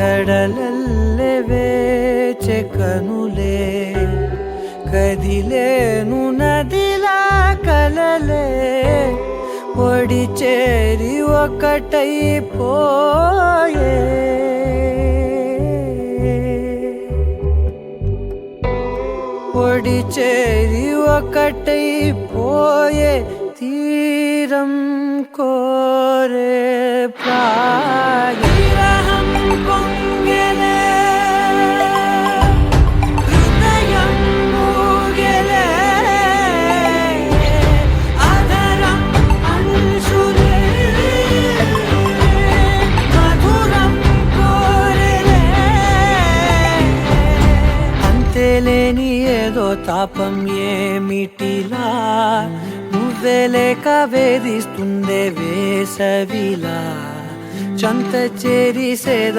కడలల్లె వేచె కనులే కదిలేను నదిలా కలలే ఒడి చేరి ఒకటైపోయే ఒడి చేరి ఒకటైపోయే తీరం కోరే ప్రాయం లేని ఏదో తాపం ఏమిటిలా? నువ్వే లేక వేధిస్తుందే వేసవిలా? చంత చేరిసేదా